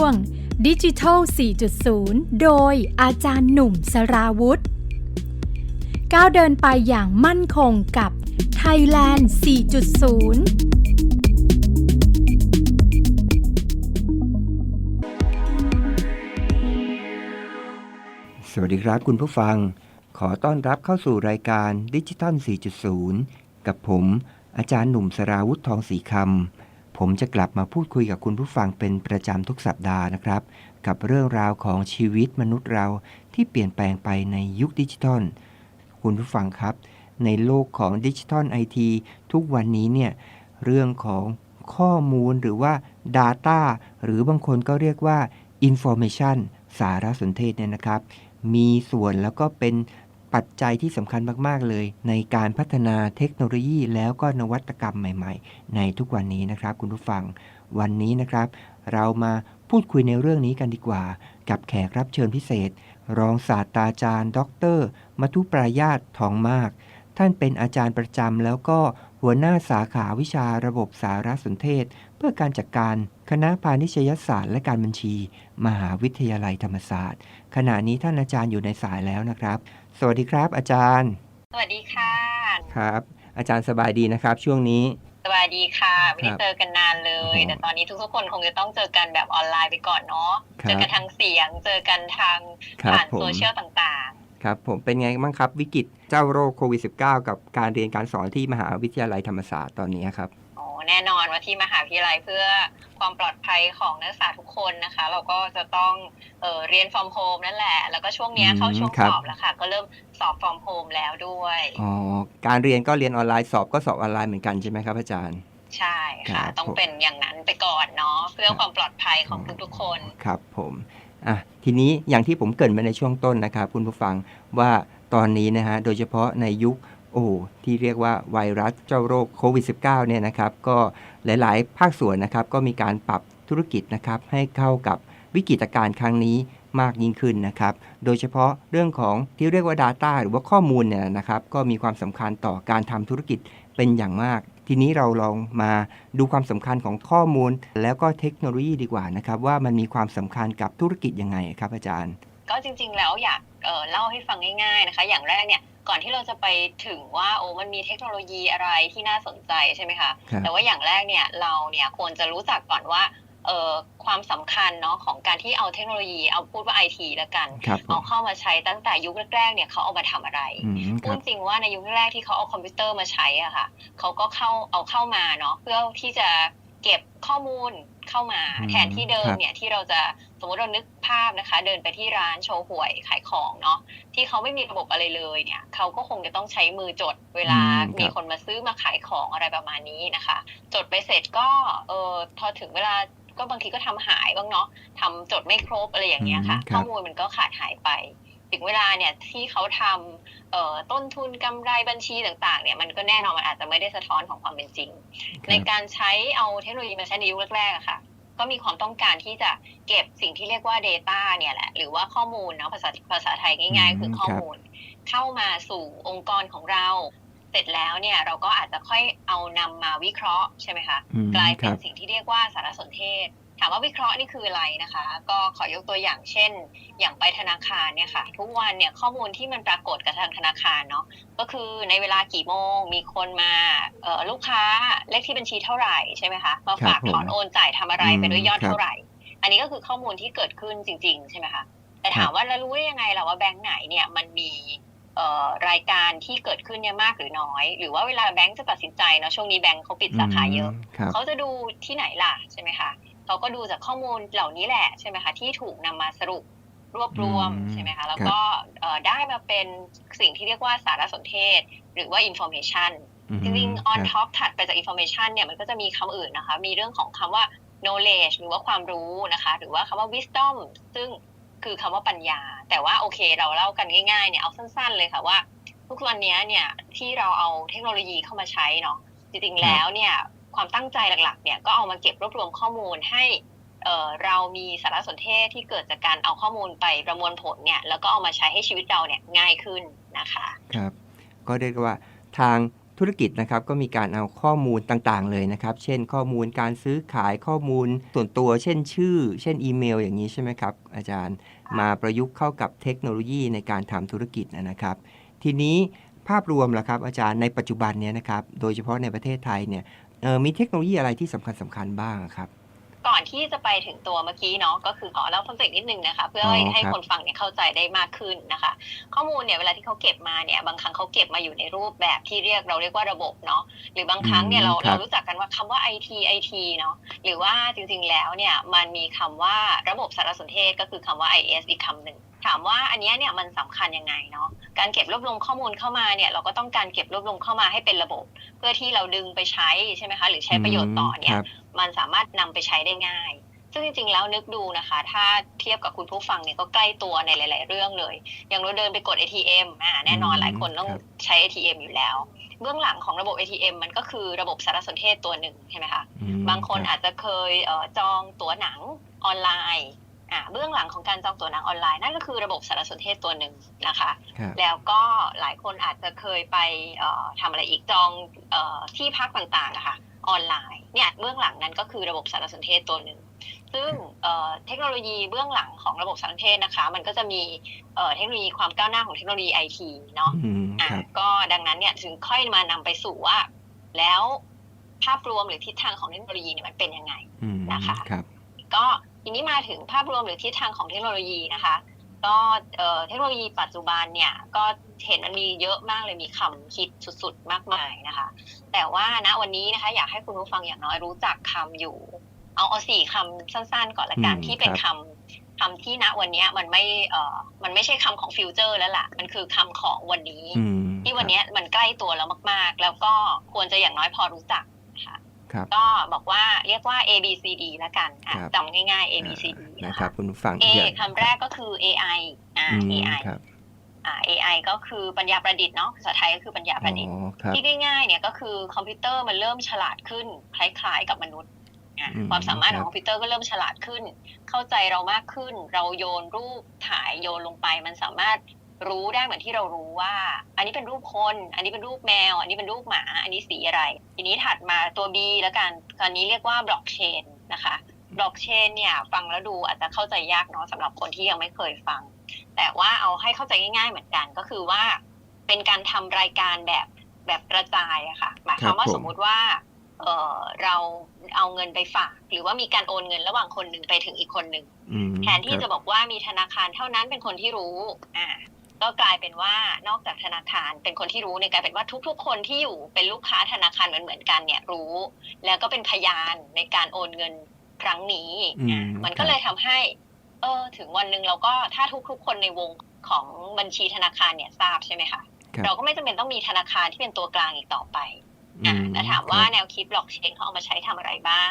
วง ดิจิทัล 4.0 โดยอาจารย์หนุ่มสราวุธ ก้าวเดินไปอย่างมั่นคงกับ Thailand 4.0สวัสดีครับคุณผู้ฟัง ขอต้อนรับเข้าสู่รายการดิจิทัล4.0 กับผม อาจารย์หนุ่มสราวุธทองสีคำ ผมจะกลับมาพูดคุยกับคุณผู้ฟังเป็นประจำทุกสัปดาห์นะครับ กับเรื่องราวของชีวิตมนุษย์เราที่เปลี่ยนแปลงไปในยุคดิจิทัล คุณผู้ฟังครับ ในโลกของดิจิทัลไอทีทุกวันนี้เนี่ยเรื่องของข้อมูลหรือว่า Data หรือบางคนก็เรียกว่า Information สารสนเทศเนี่ยนะครับ มีส่วนแล้วก็เป็น ปัจจัยที่สำคัญมากๆ เลยในการพัฒนาเทคโนโลยีแล้วก็นวัตกรรมใหม่ๆ ในทุกวันนี้นะครับ คุณผู้ฟังวันนี้นะครับ เรามาพูดคุยในเรื่องนี้กันดีกว่า กับแขกรับเชิญพิเศษ รองศาสตราจารย์ ดรมัทุปราญาตทองมาก ท่านเป็นอาจารย์ประจำแล้วก็หัวหน้าสาขาวิชาระบบสารสนเทศ เพื่อการจัดกการคณะพาณิชยศาสตร์และการบัญชี มหาวิทยาลัยธรรมศาสตร์ ขณะนี้ท่านอาจารย์อยู่ในสายแล้วนะครับ สวัสดีครับ อาจารย์ สวัสดีค่ะ ครับ อาจารย์สบายดีนะครับ ช่วงนี้สวัสดีค่ะ ไม่ได้ครับเจอกันนานเลยอ๋อแต่ตอนนี้ทุกๆคนคงจะต้องเจอกันแบบออนไลน์ไปก่อนเนาะครับเจอกันทางเสียง เจอกันทางครับผ่านผมโซเชียลต่างครับผมเป็นไงบ้างครับวิกฤตเจ้าโรคโควิด -19 กับการเรียนการสอนที่มหาวิทยาลัยธรรมศาสตร์ตอนนี้ครับๆโอ้ แน่นอนว่าที่มหาวิทยาลัยเพื่อความปลอดภัยของนักศึกษาทุกคนนะคะ เราก็จะต้องเออเรียน from home นั่นแหละ แล้วก็ช่วงเนี้ยอืมเข้าช่วงครัสบอบแล้วค่ะ ก็เริ่มสอบ from home แล้วด้วยอ๋อการเรียนก็เรียนออนไลน์สอบก็สอบออนไลน์เหมือนกันใช่ไหมครับอาจารย์ ใช่ค่ะครับต้องผมเป็นอย่างนั้นไปก่อนเนาะเพื่อครับความปลอดภัยของทุกๆคนครับผมอะทีนี้อย่างที่ผมเกรินไปในช่วงต้นนะครับคุณผู้ฟังว่าตอนนี้นะฮะโดยเฉพาะในยุค โอ้ที่เรียกว่าไวรัสเจ้าโรคโควิด -19 เนี่ยนะครับ ก็หลาย ๆ ภาคส่วนนะครับ ก็มีการปรับธุรกิจนะครับให้เข้ากับวิกฤตการณ์ครั้งนี้มากยิ่งขึ้นนะครับ โดยเฉพาะเรื่องของที่เรียกว่า Data หรือว่าข้อมูลเนี่ยนะครับ ก็มีความสำคัญต่อการทำธุรกิจเป็นอย่างมาก ทีนี้เราลองมาดูความสำคัญของข้อมูล แล้วก็เทคโนโลยีดีกว่านะครับว่ามันมีความสำคัญกับธุรกิจยังไงครับอาจารย์ ก็จริงๆแล้วอยากเเล่าให้ฟังง่ายๆนะคะ อย่างแรกเนี่ย ก่อนที่เราจะไปถึงว่าโอ้มันมีเทคโนโลยีอะไรที่น่าสนใจใช่ไหมคะครับแต่ว่าอย่างแรกเนี่ยเราเนี่ยควรจะรู้จักก่อนว่าเอ่อความสำคัญเนาะของการที่เอาเทคโนโลยีเอาพูดว่าไอทีแล้วกันครับผเอามเข้ามาใช้ตั้งแต่ยุคแรกๆเนี่ยเขาเอามาทำอะไรอืมคพูรัดบจริงว่าในยุคแรกที่เขาเอาคอมพิวเตอร์มาใช้อะค่ะเขาก็เข้าเอาเข้ามาเนาะเพื่อที่จะเก็บข้อมูล เข้ามาอืมแทนที่เดิมครับเนี่ยที่เราจะสมมติเรานึกภาพนะคะ เดินไปที่ร้านโชว์หวยขายของเนาะที่เขาไม่มีระบบอะไรเลยเนี่ยเขาก็คงจะต้องใช้มือจดเวลาอืมครับมีคนมาซื้อมาขายของอะไรประมาณนี้นะคะ จดไปเสร็จก็เออพอถึงเวลาก็บางทีก็ทำหายบ้างเนาะทำจดไม่ครบอะไรอย่างเงี้ยค่ะอืมครับข้อมูลมันก็ขาดหายไป ถึงเวลาเนี่ยที่เขาทำเอ่อต้นทุนกำไรบัญชีต่างๆเนี่ยมันก็แน่นอนมันอาจจะไม่ได้สะท้อนของความเป็นจริง ในการใช้เอาเทคโนโลยีมาใช้ในยุคแรกๆอะค่ะ ก็มีความต้องการที่จะเก็บสิ่งที่เรียกว่า Data เนี่ยแหละหรือว่าข้อมูลเนาะภาษาภาษาไทยง่ายอืมๆคือข้อมูล เข้ามาสู่องค์กรของเราเสร็จแล้วเนี่ยเราก็อาจจะค่อยเอานำมาวิเคราะห์ใช่ไหมคะอืมกลายคเป็นรับสิ่งที่เรียกว่าสารสนเทศ ถามว่าวิเคราะห์นี่คืออะไรนะคะ ก็ขอยกตัวอย่างเช่น อย่างไปธนาคารเนี่ยค่ะ ทุกวันเนี่ยข้อมูลที่มันปรากฏกับทางธนาคารเนาะก็คือในเวลากี่โมงมีคนมาเอ่อลูกค้าเลขที่บัญชีเท่าไหร่ใช่ไหมคะมาฝากครับผมถอนโอนจ่ายทำอะไรอืมไปด้วยยอดครับเท่าไหร่ อันนี้ก็คือข้อมูลที่เกิดขึ้นจริง ๆ ใช่ไหมคะแต่ถามว่าแล้วรู้ได้ยังไงล่ะว่าแบงค์ไหนเนี่ยมันมีเอ่อรายการที่เกิดขึ้นเนี่ยมากหรือน้อย หรือว่าเวลาแบงค์จะตัดสินใจเนาะช่วงนี้แบงค์เขาปิดสาขาเยอะมครับเขาจะดูที่ไหนล่ะใช่ไหมคะเขาก็ดูจากข้อมูลเหล่านี้แหละใช่ไหมคะที่ถูกนำมาสรุป รวบรวมอืมใช่ไหมคะ แล้วครับก็เอ่อได้มาเป็นสิ่งที่เรียกว่าสารสนเทศ หรือว่า information อืมจริงๆ on ครับ top ถัดไปจาก information เนี่ยมันก็จะมีคำอื่นนะคะ มีเรื่องของคำว่า knowledge หรือว่าความรู้นะคะ หรือว่าคำว่า wisdom ซึ่งคือคำว่าปัญญา แต่ว่าโอเคเราเล่ากันง่ายๆเนี่ยเอาสั้น ๆ เลยค่ะว่า ทุกวันนี้เนี่ยที่เราเอาเทคโนโลยีเข้ามาใช้เนาะจริงๆแล้วเนี่ยความตั้งใจหลักๆเนี่ยก็เอามาเก็บรวบรวมข้อมูลให้ เเรามีสารสนเทศที่เกิดจากการเอาข้อมูลไปประมวลผลเนี่ยแล้วก็เอามาใช้ให้ชีวิตเราเนี่ยง่ายขึ้นนะคะครับก็เรียกว่าทางธุรกิจนะครับก็มีการเอาข้อมูลต่างๆ เลยนะครับ เช่นข้อมูลการซื้อขายข้อมูลส่วนตัว เช่นชื่อ เช่นอีเมล อย่างนี้ใช่ไหมครับ อาจารย์มาประยุกต์เข้ากับเทคโนโลยีในการทำธุรกิจนะครับ ทีนี้ภาพรวมล่ะครับอาจารย์ในปัจจุบันเนี้ยนะครับโดยเฉพาะในประเทศไทยเนี่ยมีเทคโนโลยีอะไรที่สำคัญสำคัญบ้างครับ ก่อนที่จะไปถึงตัวเมื่อกี้เนาะก็คือขอเล่าคอนเซ็ปต์นิดนึงนะคะ เพื่อให้อ๋อให้ครับคนฟังเนี่ยเข้าใจได้มากขึ้นนะคะ ข้อมูลเนี่ยเวลาที่เขาเก็บมาเนี่ยบางครั้งเขาเก็บมาอยู่ในรูปแบบที่เรียกเราเรียกว่าระบบเนาะหรือบางครั้งเนี่ยเราอืมครับเรารู้จักกันว่าคำว่า IT IT เนาะหรือว่าจริงๆแล้วเนี่ยมันมีคำว่าระบบสารสนเทศก็คือคำว่า IS อีกคำหนึ่ง ถามว่าอันเนี้ยเนี่ยมันสำคัญยังไงเนาะการเก็บรวบรวมข้อมูลเข้ามาเนี่ยเราก็ต้องการเก็บรวบรวมเข้ามาให้เป็นระบบ เพื่อที่เราดึงไปใช้ใช่ไหมคะหรือใช้ประโยชน์ต่อเนี่ยครับมันสามารถนำไปใช้ได้ง่าย ซึ่งจริงๆแล้วนึกดูนะคะ ถ้าเทียบกับคุณผู้ฟังเนี่ยก็ใกล้ตัวในหลาย ๆ เรื่องเลย อย่างเราเดินไปกด ATM อ่าแน่นอนอืมหลายคนต้องครับใช้ ATM อยู่แล้วเบื้องหลังของระบบ ATM มันก็คือระบบสารสนเทศตัวหนึ่งใช่ไหมคะอืมบางคนรับอาจจะเคยเอ่อจองตั๋วหนังออนไลน์ อ่าเบื้องหลังของการจองตั๋วหนังออนไลน์นั่นก็คือระบบสารสนเทศตัวหนึ่งนะคะครับแล้วก็หลายคนอาจจะเคยไปเอ่อทำอะไรอีกจองเออที่พักต่างๆอะค่ะออนไลน์เนี่ยเบื้องหลังนั้นก็คือระบบสารสนเทศตัวหนึ่งซึ่งเอ่อเทคโนโลยีเบื้องหลังของระบบสารสนเทศนะคะ มันก็จะมีเอ่อเทคโนโลยีความก้าวหน้าของเทคโนโลยีไอทีเนาะอืมอะครับก็ดังนั้นเนี่ยถึงค่อยมานำไปสู่ว่า แล้วภาพรวมหรือทิศทางของเทคโนโลยีเนี่ยมันเป็นยังไงอืมนะคะครับก็ ทีนี้มาถึงภาพรวมหรือทิศทางของเทคโนโลยีนะคะ ก็เอ่อเทคโนโลยีปัจจุบันเนี่ยก็เห็นมันมีเยอะมากเลยมีคำคิดสุดๆ มากมายนะคะ แต่ว่าณวันนี้นะคะ อยากให้คุณผู้ฟังอย่างน้อยรู้จักคำอยู่ เอาเอาสี่คำสั้นๆ ก่อนละกันอืมที่เป็นคครับำคำที่ณวันเนี้ยมันไม่เอ่อมันไม่ใช่คำของฟิวเจอร์แล้วล่ะ มันคือคำของวันนี้อืมที่วันเนี้ยมันใกล้ตัวเรามากๆ แล้วก็ควรจะอย่างน้อยพอรู้จักนะคะครับ ก็บอกว่าเรียกว่า A B C D ละกันอะครับจำง่ายๆ A B C D นะนะครัคะบคุณผู้ฟัง A อย่าคำแรกก็คือ AI อ่าอืม AI ครับอ่า AI ก็คือปัญญาประดิษฐ์เนาะภาษาไทยก็คือปัญญาประดิษฐ์อ๋อครับที่ง่ายๆเนี่ยก็คือคอมพิวเตอร์มันเริ่มฉลาดขึ้น คล้ายๆ กับมนุษย์อะอืมความสามารถขครัองบคอมพิวเตอร์ก็เริ่มฉลาดขึ้น เข้าใจเรามากขึ้น เราโยนรูปถ่ายโยนลงไป มันสามารถ รู้ได้เหมือนที่เรารู้ว่า อันนี้เป็นรูปคน อันนี้เป็นรูปแมว อันนี้เป็นรูปหมา อันนี้สีอะไร ทีนี้ถัดมาตัว B แล้วกันตอนนี้เรียกว่าบล็อกเชนนะคะบล็อกเชนเนี่ยฟังแล้วดูอาจจะเข้าใจยากเนาะสำหรับคนที่ยังไม่เคยฟัง แต่ว่าเอาให้เข้าใจง่ายๆเหมือนกันก็คือว่า เป็นการทำรายการแบบแบบกระจายอะค่ะหมายความว่าครับผมสมมุติว่าเออเราเอาเงินไปฝาก หรือว่ามีการโอนเงินระหว่างคนหนึ่งไปถึงอีกคนหนึ่งอืมแทนที่ครับจะบอกว่ามีธนาคารเท่านั้นเป็นคนที่รู้อ่า ก็กลายเป็นว่านอกจากธนาคารเป็นคนที่รู้เนี่ยกลายเป็นว่าทุกๆ คนที่อยู่เป็นลูกค้าธนาคารเหมือนเหมือนๆกันเนี่ยรู้ แล้วก็เป็นพยานในการโอนเงินครั้งนี้อืมอ่ามันครัก็บเลยทำให้ เออ ถึงวันหนึ่งเราก็ถ้าทุกๆ คนในวงของบัญชีธนาคารเนี่ยทราบใช่ไหมคะครับเราก็ไม่จำเป็นต้องมีธนาคารที่เป็นตัวกลางอีกต่อไปอือะแล้วถามว่าครับแนวคิดบล็อกเชนเขาเอามาใช้ทำอะไรบ้าง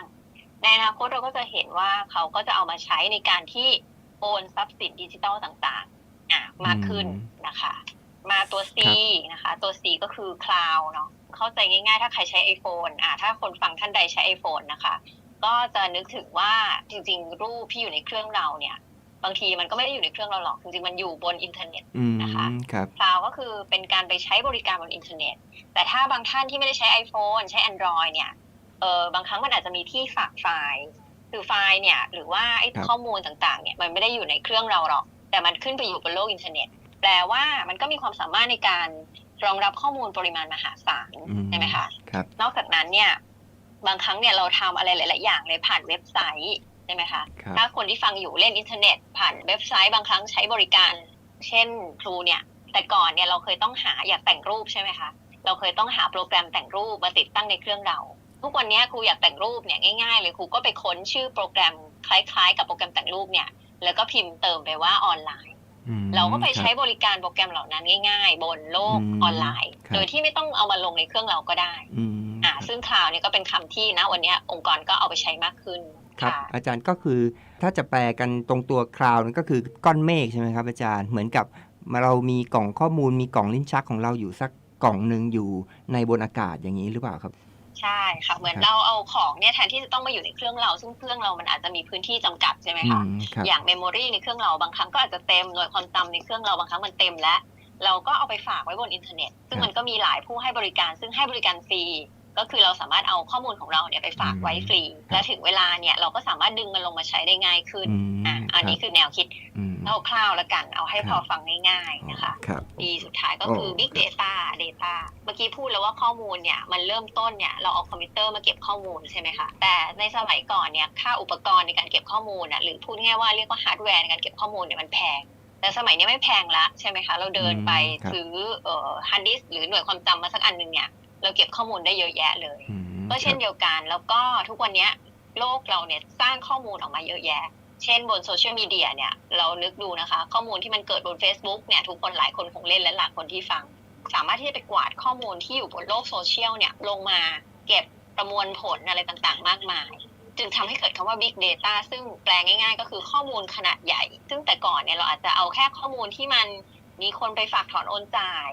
ในอนาคตเราก็จะเห็นว่าเขาก็จะเอามาใช้ในการที่โอนทรัพย์สินดิจิทัลต่างๆ อะมากขึ้นอืมนะคะ มาตัว C ครับนะคะ ตัว C ก็คือ cloud เนาะเข้าใจง่ายๆ ถ้าใครใช้ iPhone อะถ้าคนฟังท่านใดใช้ iPhone นะคะ ก็จะนึกถึงว่าจริงๆ รูปที่อยู่ในเครื่องเราเนี่ย บางทีมันก็ไม่ได้อยู่ในเครื่องเราหรอก จริงๆ มันอยู่บนอินเทอร์เน็ตอืมนะคะครับคลาวก็คือเป็นการไปใช้บริการบนอินเทอร์เน็ต แต่ถ้าบางท่านที่ไม่ได้ใช้ iPhone ใช้ Android เนี่ยเออบางครั้งมันอาจจะมีที่ฝากไฟล์คือไฟล์เนี่ย หรือว่าไอ้ครับข้อมูลต่างๆ เนี่ย มันไม่ได้อยู่ในเครื่องเราหรอก แต่มันขึ้นไปอยู่บนโลกอินเทอร์เน็ต แปลว่ามันก็มีความสามารถในการรองรับข้อมูลปริมาณมหาศาลอืมใช่ไหมคะครับนอกจากนั้นเนี่ยบางครั้งเนี่ยเราทำอะไรหลาย ๆ อย่างเลยผ่านเว็บไซต์ใช่ไหมคะครับถ้าคนที่ฟังอยู่เล่นอินเทอร์เน็ต ผ่านเว็บไซต์บางครั้งใช้บริการ เช่นครูเนี่ย แต่ก่อนเนี่ยเราเคยต้องหาอยากแต่งรูปใช่ไหมคะเราเคยต้องหาโปรแกรมแต่งรูปมาติดตั้งในเครื่องเรา ทุกวันนี้ครูอยากแต่งรูปเนี่ยง่าย ๆ เลยครูก็ไปค้นชื่อโปรแกรมคล้าย ๆ กับโปรแกรมแต่งรูปเนี่ย แล้วก็พิมพ์เติมไปว่าออนไลน์อืมเราก็ไปใช้ครับบริการโปรแกรมเหล่านั้นง่ายๆ บนโลกอืมออนไลน์ครับโดยที่ไม่ต้องเอามาลงในเครื่องเราก็ได้อืมอ่า ซึ่งคลาวเนี่ยก็เป็นคำที่นะวันเนี้ยองค์กรก็เอาไปใช้มากขึ้นครับค่ะอาจารย์ก็คือถ้าจะแปลกันตรงตัวคลาวด์นั่นก็คือก้อนเมฆใช่ไหมครับ อาจารย์เหมือนกับเรามีกล่องข้อมูลมีกล่องลิ้นชักของเราอยู่สักกล่องหนึ่งอยู่ในบนอากาศอย่างนี้หรือเปล่าครับ ใช่ค่ะ เหมือนครับเราเอาของเนี่ยแทนที่จะต้องมาอยู่ในเครื่องเรา ซึ่งเครื่องเรามันอาจจะมีพื้นที่จำกัดใช่ไหมอืคะมครับอย่างเมมโมรีในเครื่องเราบางครั้งก็อาจจะเต็มหน่วยความจำในเครื่องเราบางครั้งมันเต็มแล้วเราก็เอาไปฝากไว้บนอินเทอร์เน็ต ซึ่งครับมันก็มีหลายผู้ให้บริการ ซึ่งให้บริการฟรี ก็คือเราสามารถเอาข้อมูลของเราเนี่ยไปฝากไว้ฟรีครับและถึงเวลาเนี่ยเราก็สามารถดึงมันลงมาใช้ได้ง่ายขึ้นอืมอะอันนี้ครับคือแนวคิดอืม คร่าวๆแล้วกัน เอาให้ครับพอฟังง่ายๆนะคะครับ ดีสุดท้ายก็คือโอ้ Big Data Data เมื่อกี้พูดแล้วว่าข้อมูลเนี่ยมันเริ่มต้นเนี่ยเราเอาคอมพิวเตอร์มาเก็บข้อมูลใช่ไหมคะ แต่ในสมัยก่อนเนี่ยค่าอุปกรณ์ในการเก็บข้อมูลอะหรือพูดง่ายๆว่าเรียกว่าฮาร์ดแวร์ในการเก็บข้อมูลเนี่ยมันแพงแต่สมัยนี้ไม่แพงละใช่ไหมคะ เราเดินไปอืมครับซื้อเอ่อฮาร์ดดิสก์หรือหน่วยความจำมาสักอันหนึ่งเนี่ยเราเก็บข้อมูลได้เยอะแยะเลยอืมก็เช่นครับเดียวกันแล้วก็ทุกวันเนี้ยโลกเราเนี่ยสร้างข้อมูลออกมาเยอะแยะ เช่นบนโซเชียลมีเดียเนี่ยเรานึกดูนะคะ ข้อมูลที่มันเกิดบน Facebook เนี่ยทุกคนหลายคนคงเล่นและหลายคนที่ฟัง สามารถที่จะไปกวาดข้อมูลที่อยู่บนโลกโซเชียลเนี่ยลงมาเก็บประมวลผลอะไรต่างๆ มากมาย จึงทำให้เกิดคำว่า Big Data ซึ่งแปลง่าย ๆ ก็คือข้อมูลขนาดใหญ่ ซึ่งแต่ก่อนเนี่ยเราอาจจะเอาแค่ข้อมูลที่มันมีคนไปฝากถอนโอนจ่าย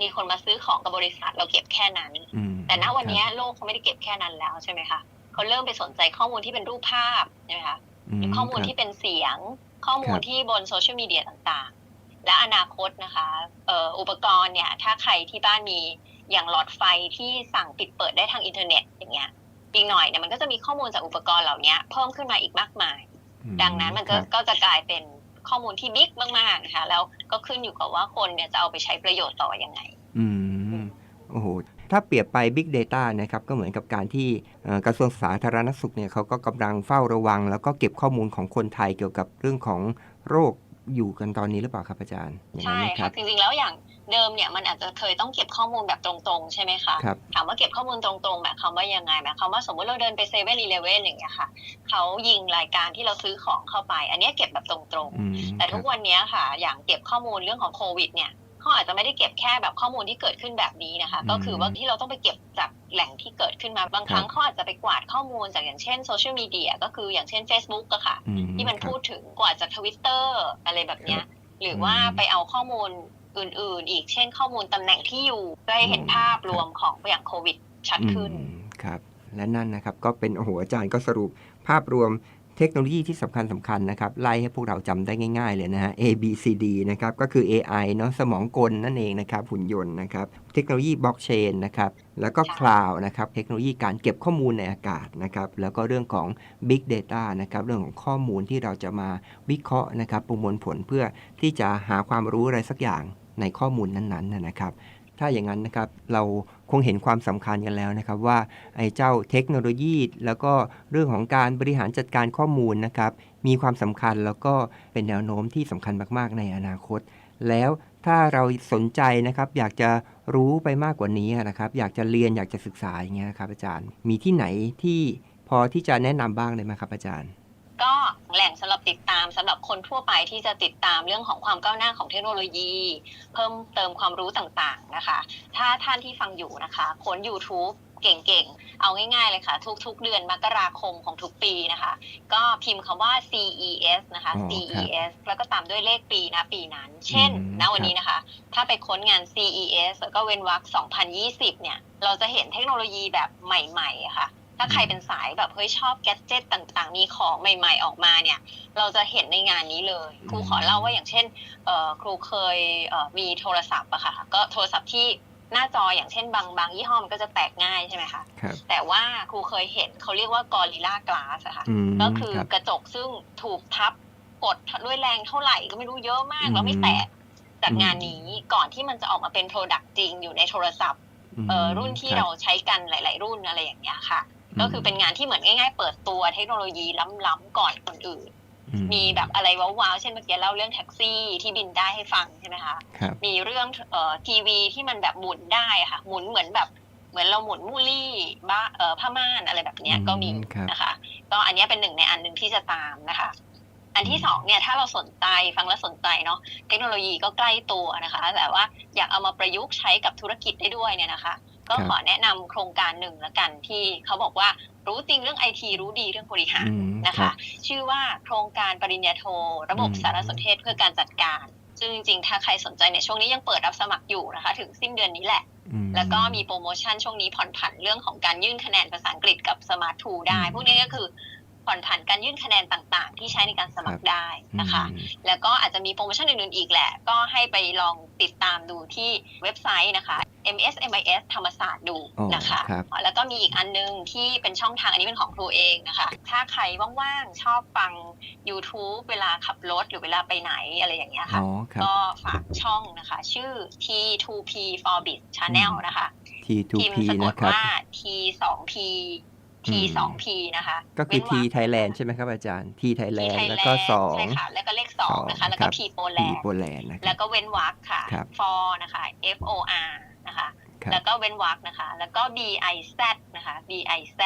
มีคนมาซื้อของกับบริษัทเราเก็บแค่นั้นอืมแต่ณวันครับเนี้ยโลกเขาไม่ได้เก็บแค่นั้นแล้วใช่ไหมคะเขาเริ่มไปสนใจข้อมูลที่เป็นรูปภาพใช่ไหมคะ หรือข้อมูลครับที่เป็นเสียง ข้อมูคลรับที่บนโซเชียลมีเดียต่างๆ และอนาคตนะคะเอ่ออุปกรณ์เนี่ย ถ้าใครที่บ้านมีอย่างหลอดไฟที่สั่งปิดเปิดได้ทางอินเทอร์เน็ตอย่างเงี้ยอีกหน่อยเนี่ยมันก็จะมีข้อมูลจากอุปกรณ์เหล่านี้เพิ่มขึ้นมาอีกมากมายอืมดังนั้นมันก็ครับก็จะกลายเป็นข้อมูลที่บิ๊กมากๆนะคะแล้วก็ขึ้นอยู่กับว่าคนเนี่ยจะเอาไปใช้ประโยชน์ต่อยังไง อืมโอ้โห ถ้าเปรียบไป Big Data นะครับก็เหมือนกับการที่เอ่อกระทรวงสาธารณสุขเนี่ยเขาก็กำลังเฝ้าระวัง แล้วก็เก็บข้อมูลของคนไทยเกี่ยวกับเรื่องของโรคอยู่กันตอนนี้หรือเปล่าครับอาจารย์อย่างนั้ใช่นไหมคค่ะรับจริงๆแล้วอย่างเดิมเนี่ยมันอาจจะเคยต้องเก็บข้อมูลแบบตรงๆ ใช่ไหมคะครับถามว่าเก็บข้อมูลตรงๆหมายความว่ายังไงหมายความว่าสมมติเราเดินไปเซเว่นอีเลเว่นอย่างเงี้ยค่ะเขายิงรายการที่เราซื้อของเข้าไป อันเนี้ยเก็บแบบตรงอืมๆแต่ทุกวันเนี้ยค่ะ อย่างเก็บข้อมูลเรื่องของโควิดเนี่ย เขาอาจจะไม่ได้เก็บแค่แบบข้อมูลที่เกิดขึ้นแบบนี้นะคะ ก็คือว่าที่เราต้องไปเก็บจากแหล่งที่เกิดขึ้นมาบางครั้งเขาอาจจะไปกวาดข้อมูลจากอย่างเช่นโซเชียลมีเดียก็คืออย่างเช่น Facebook อะค่ะอืที่มันครับพูดถึงกว่าจากทวิตเตอร์อะไรแบบเนี้ยหรือว่าอืมไปเอาข้อมูลอื่น ๆ อีกเช่นข้อมูลตำแหน่งที่อยู่เพื่อให้เห็นอืมภาพรวมของอย่างโควิดชัดขึ้นอืมครับและนั่นนะครับก็เป็นโอ้โหอาจารย์ก็สรุปภาพรวม เทคโนโลยีที่สำคัญสำคัญนะครับ ไล่ให้พวกเราจำได้ง่ายๆเลยนะฮะ A B C D นะครับก็คือ AI เนาะสมองกลนั่นเองนะครับ หุ่นยนต์นะครับ เทคโนโลยีบล็อกเชนนะครับ แล้วก็ใช่คลาวด์นะครับ เทคโนโลยีการเก็บข้อมูลในอากาศนะครับ แล้วก็เรื่องของ Big Data นะครับ เรื่องของข้อมูลที่เราจะมาวิเคราะห์นะครับ ประมวลผลเพื่อที่จะหาความรู้อะไรสักอย่างในข้อมูลนั้นๆนะครับ ถ้าอย่างนั้นนะครับเราคงเห็นความสำคัญกันแล้วนะครับว่าไอ้เจ้าเทคโนโลยี แล้วก็เรื่องของการบริหารจัดการข้อมูลนะครับมีความสำคัญแล้วก็เป็นแนวโน้มที่สำคัญมาก ๆ ในอนาคต แล้วถ้าเราสนใจนะครับอยากจะรู้ไปมากกว่านี้นะครับ อยากจะเรียนอยากจะศึกษาอย่างเงี้ยครับอาจารย์ มีที่ไหนที่พอที่จะแนะนำบ้างเลยไหมครับอาจารย์ ก็แหล่งสำหรับติดตามสำหรับคนทั่วไปที่จะติดตามเรื่องของความก้าวหน้าของเทคโนโลยี เพิ่มเติมความรู้ต่างๆนะคะ ถ้าท่านที่ฟังอยู่นะคะค้น YouTube เก่งๆ เอาง่ายๆเลยค่ะ ทุกๆ เดือนมกราคมของทุกปีนะคะ ก็พิมพ์คำว่า CES นะคะอ๋อครับ CES แล้วก็ตามด้วยเลขปีนะปีนั้น เช่นอืมณวันนี้นะคะ ถ้าไปค้นงาน CES แล้วก็เว้นวรรค2020 เนี่ย เราจะเห็นเทคโนโลยีแบบใหม่ๆอะค่ะ ถ้าใครเป็นสายแบบเฮ้ยชอบแกดเจิตต่างๆ มีของใหม่ ๆออกมาเนี่ย เราจะเห็นในงานนี้เลย ครูขอเล่าว่าอย่างเช่นเอ่อครูเคยเอ่อมีโทรศัพท์อะค่ะ ก็โทรศัพท์ที่หน้าจออย่างเช่นบางบางยี่ห้อมันก็จะแตกง่ายใช่ไหมคะครับแต่ว่าครูเคยเห็นเขาเรียกว่ากอริล่ากลาสอะค่ะอืมก็คือครับกระจกซึ่งถูกทับกดด้วยแรงเท่าไหร่ก็ไม่รู้เยอะมากอืมแล้วไม่แตกจากอืมงานนี้ก่อนที่มันจะออกมาเป็นโปรดักต์จริงอยู่ในโทรศัพท์เอ่อรุ่นที่คบเราใช้กันหลาย ๆ รุ่นอะไรอย่างเงี้ยค่ะ ก็คือเป็นงานที่เหมือนง่าย ๆ เปิดตัวเทคโนโลยีล้ำๆก่อนคนอื่นอืมีแบบอะไรว้าวๆ เช่นเมื่อกี้เล่าเรื่องแท็กซี่ที่บินได้ให้ฟังใช่ไหมคะครับมีเรื่องเอ่อทีวีที่มันแบบหมุนได้อะค่ะ หมุนเหมือนแบบเหมือนเราหมุนมูลี่บ้าเอ่อผ้าม่านอะไรแบบเนี้ยก็มีอืมครับนะคะ ก็อันเนี้ยเป็นหนึ่งในอันหนึ่งที่จะตามนะคะอันที่สองเนี่ยถ้าเราสนใจฟังแล้วสนใจเนาะเทคโนโลยีก็ใกล้ตัวนะคะ แต่ว่าอยากเอามาประยุกต์ใช้กับธุรกิจได้ด้วยเนี่ยนะคะ ก็ครับขอแนะนำโครงการหนึ่งละกันที่เขาบอกว่ารู้จริงเรื่องไอทีรู้ดีเรื่องบริหารอืมนะครัคะบชื่อว่าโครงการปริญญาโท ระบบอืมสารสนเทศเพื่อการจัดการซึ่งจริงๆ ถ้าใครสนใจเนี่ยช่วงนี้ยังเปิดรับสมัครอยู่นะคะ ถึงสิ้นเดือนนี้แหละอืมแล้วก็มีโปรโมชั่นช่วงนี้ผ่อนผันเรื่องของการยื่นคะแนนภาษาอังกฤษกับสมาร์ททูได้อืมพวกนี้ก็คือ ผ่อนผันการยื่นคะแนนต่างๆ ที่ใช้ในการสมัครได้นะคะ แล้วก็อาจจะมีโปรโมชั่นอื่นๆอีกแหละ ก็ให้ไปลองติดตามดูที่เว็บไซต์นะคะ MSMIS ธรรมศาสตร์ดูนะคะ แล้วก็มีอีกอันนึงที่เป็นช่องทางอันนี้เป็นของครูเองนะคะ ถ้าใครว่างๆ ชอบฟัง YouTube เวลาขับรถหรือเวลาไปไหนอะไรอย่างเงี้ยค่ะ ก็ฝากช่องนะคะ ชื่อ T2P for Bit Channel นะคะ T2P นะครับ T2P P สอง P นะคะ ก็คือ T ไทยแลนด์ใช่ไหมครับอาจารย์ T ไทยแลนด์แล้วก็สองใช่ค่ะแล้วก็เลขสองนะคะ แล้วก็ P โโปแลนด์แล้วก็เว้นวรรคค่ะ for นะคะ F O R นะคะ แล้วก็เว้นวรรคนะคะ แล้วก็ B I Z นะคะ B I Z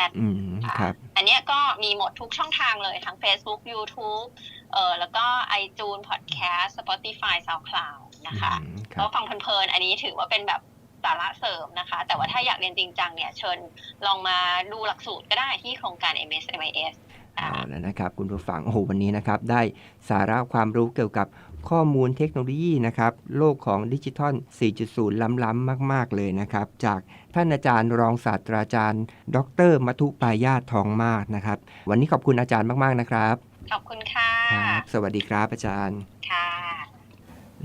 ครัอันนี้ก็มีหมดทุกช่องทางเลยทั้ง Facebook YouTube เออแล้วก็ iTunes Podcast Spotify SoundCloud นะคะก็ฟังเพลินๆอันนี้ถือว่าเป็นแบบ สาระเสริมนะคะ แต่ว่าถ้าอยากเรียนจริงจังเนี่ยเชิญลองมาดูหลักสูตรก็ได้ที่โครงการ MSMIS เอาแล้วนะครับ คุณผู้ฟังโอ้โหวันนี้นะครับ ได้สาระความรู้เกี่ยวกับข้อมูลเทคโนโลยีนะครับ โลกของดิจิทัล 4.0 ล้ำๆมาก ๆ เลยนะครับ จากท่านอาจารย์รองศาสตราจารย์ ดรมัทุปายาททองมากนะครับ วันนี้ขอบคุณอาจารย์มาก ๆ นะครับ ขอบคุณค่ะครับสวัสดีครับอาจารย์ค่ะ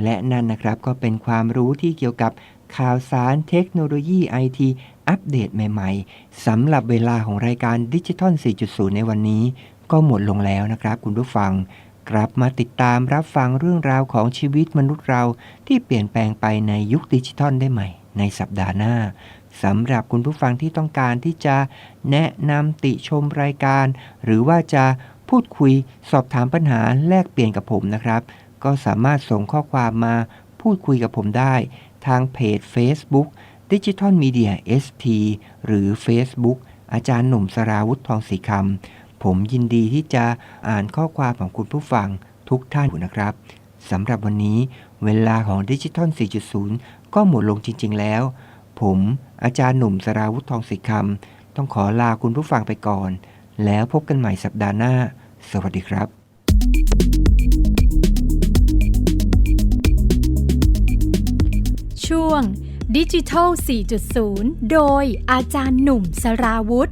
และนั่นนะครับก็เป็นความรู้ที่เกี่ยวกับ ข่าวสารเทคโนโลยีไอทีอัปเดตใหม่ๆสำหรับเวลาของรายการดิจิทัล 4.0 ในวันนี้ ก็หมดลงแล้วนะครับคุณผู้ฟัง กลับมาติดตามรับฟังเรื่องราวของชีวิตมนุษย์เราที่เปลี่ยนแปลงไปในยุคดิจิทัลได้ใหม่ ในสัปดาห์หน้าสำหรับคุณผู้ฟังที่ต้องการที่จะแนะนำติชมรายการ หรือว่าจะพูดคุยสอบถามปัญหาแลกเปลี่ยนกับผมนะครับ ก็สามารถส่งข้อความมาพูดคุยกับผมได้ ทางเพจ Facebook Digital Media ST หรือ Facebook อาจารย์หนุ่มสราวุธทองสีคำผมยินดีที่จะอ่านข้อความของคุณผู้ฟังทุกท่านนะครับสำหรับวันนี้เวลาของ Digital 4.0 ก็หมดลงจริง ๆ แล้ว ผมอาจารย์หนุ่มสราวุธทองสีคำต้องขอลาคุณผู้ฟังไปก่อน แล้วพบกันใหม่สัปดาห์หน้า สวัสดีครับ วงดิจิทัล 4.0 โดยอาจารย์หนุ่มสราวุธ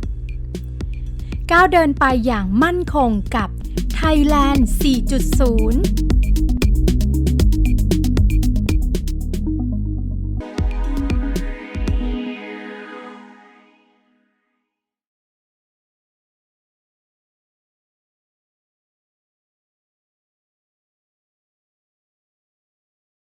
ก้าวเดินไปอย่างมั่นคงกับ Thailand 4.0